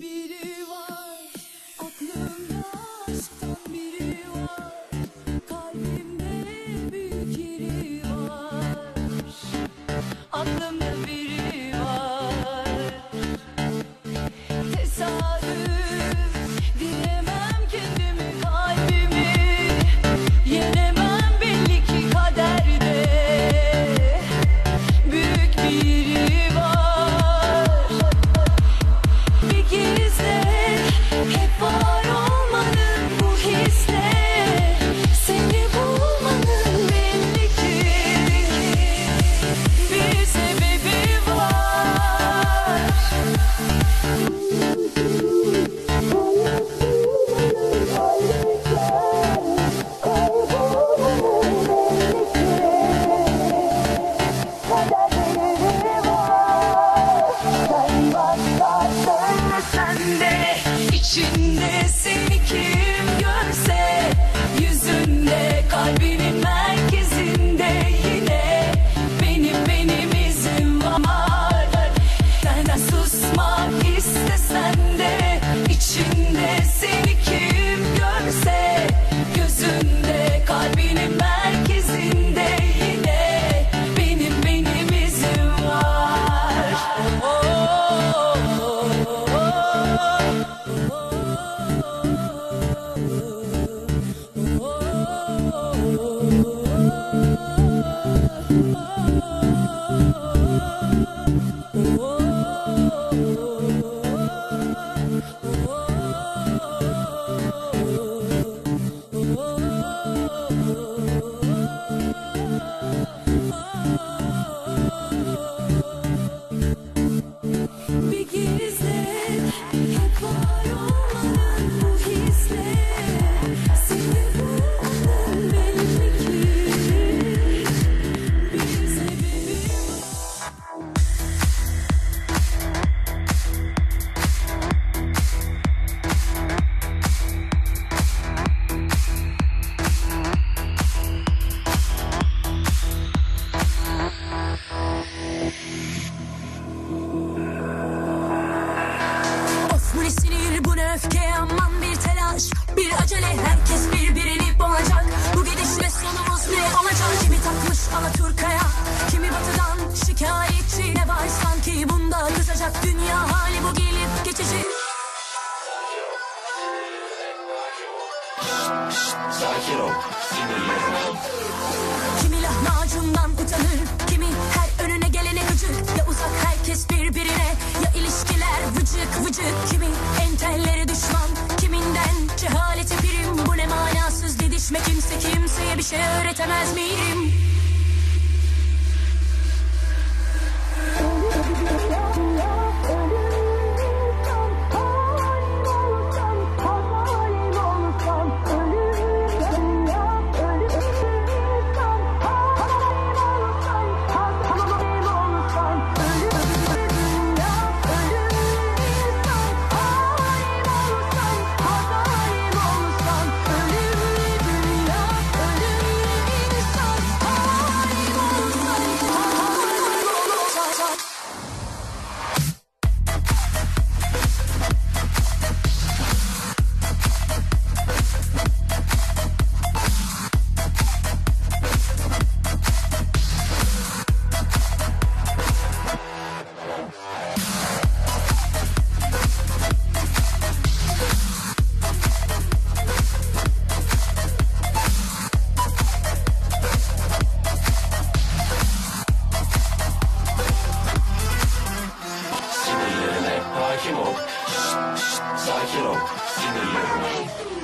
biri var. Aklımda aşktan biri var. Kalbimde büyük var. Aklımda biri var. Tesadüf istesen de içinde seni kim görse Gözünde kalbinin merkezinde yine Benim benim var Bir öfke aman bir telaş Bir acele. Herkes birbirini boğacak. Bu gidişle sonumuz ne? Olacak Kimi takmış Alaturka'ya. Kimi batıdan şikayetçi Ne var? Sanki bunda kızacak Dünya hali bu gelip geçici. Sakin ol. Sinirlenme. Kimi lahmacundan utanır Kimi her önüne gelene gıcık. Ya uzak herkes birbirine Ya ilişkiler vıcık vıcık. Kimi bir şey öğretemez miyim Hakim ol. Şşt, şşt, sakin ol. Sinirlenme.